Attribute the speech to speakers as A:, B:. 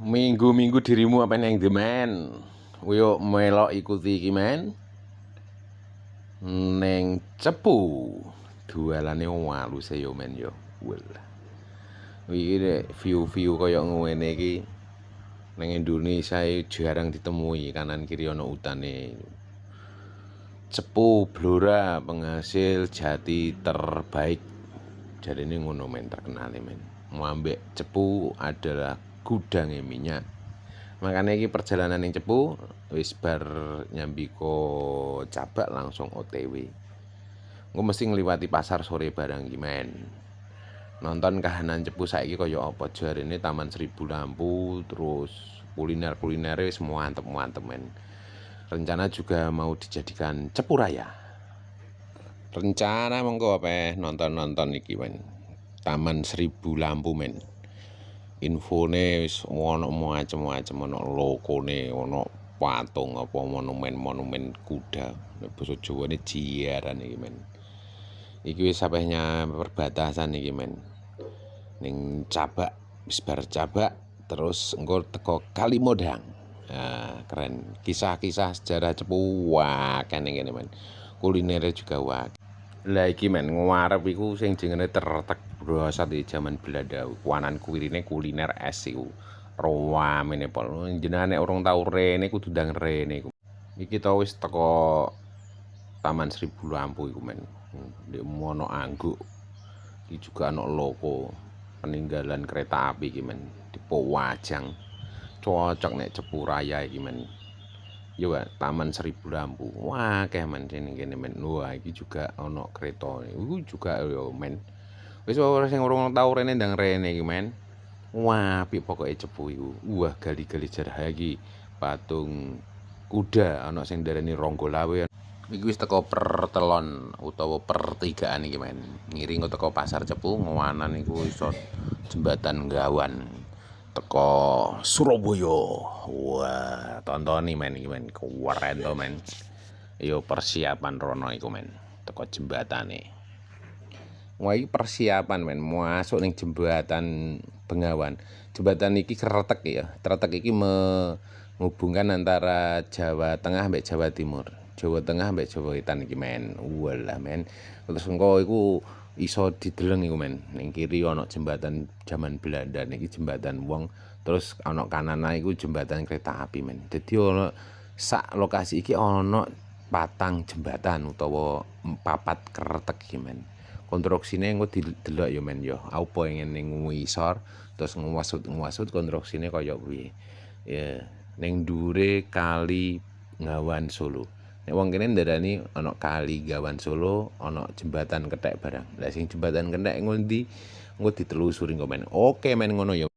A: Minggu-minggu dirimu apa yang demen? Yo melok ikuti iki men. Neng cepu. Dualane waluse yo men yo. Wel. Iki view-view kaya ngene iki ning Indonesia jarang ditemui kanan kiri ana utane. Cepu Blora penghasil jati terbaik. Jadi ini ngono men terkenal men. Muambek cepu adalah gudangnya minyak. Makanya ini perjalanan yang cepu wis bar nyambi ko cabak langsung OTW gue mesti ngliwati pasar sore barang gimen nonton kahanan cepu saiki kaya apa? Ini taman seribu lampu terus kuliner kuliner wis mantep mantep men. Rencana juga mau dijadikan cepu raya. Rencana monggo apa nonton nonton iki men. Taman seribu lampu men infone wis ono macem-macem ono lokone ono patung apa monumen-monumen kuda. Nek basa Jawane jiaran iki men. Iki wis sampeyan perbatasan iki men. Ning cabak wis bar cabak terus engko teko Kalimodang. Nah, keren. Kisah-kisah sejarah cepu wah kan kene men. Kulinernya juga wah. Lah iki men ngarep iku sing jenenge tertek berasal di zaman Belanda. Kuanan kuirine kuliner es iku. Rawamene pol jenenge urung tau rene kudu ndang rene iku. Iki to wis teko Taman Seribu Lampu iku men. Di mono angguk iki juga ana loko peninggalan kereta api iki men. Di Powajang cocok nek cepu raya iki men. Yo Taman Seribu Lampu. Wah kayak men sini kene men. Wah iki juga ana kereta. Iku juga yo men Wis ora sing urung tau rene ndang rene iki, men. Wah, apik pokoke cepu iku. Wah, gali-gali jarah iki patung kuda ana sing darani Ronggolawe. Iki wis teko pertelon utawa pertigaan iki, men. Ngiring teko pasar cepu ngowanan iku iso jembatan Gawan teko Surabaya. Wah, tontoni men iki, men. Keren to, men. Yo persiapan rono iku, men. Teko jembatane. Wah persiapan men masuk ning jembatan Bengawan. Jembatan iki kretek ya. Kretek iki menghubungkan antara Jawa Tengah mbek Jawa Timur. Jawa Tengah mbek Jawa Wetan iki men. Walah men. Terus engko iku iso dideleng iku men. Ning kiri ana jembatan zaman Belanda niki jembatan wong. Terus ana kanan iku jembatan kereta api men. Dadi ana sak lokasi iki ana patang jembatan utawa papat kretek iki men. Konstruksine engko didelok ya men ya. Apa ning ngisor terus ngwasut-ngwasut konstruksine kaya kuwi. Ya ning dhuwure kali Ngawan Solo. Nek wong kene ndarani ana kali Gawan Solo ana jembatan kethek barang. Lah sing jembatan kethek ngondi engko ditelusuri engko men. Oke men ngono ya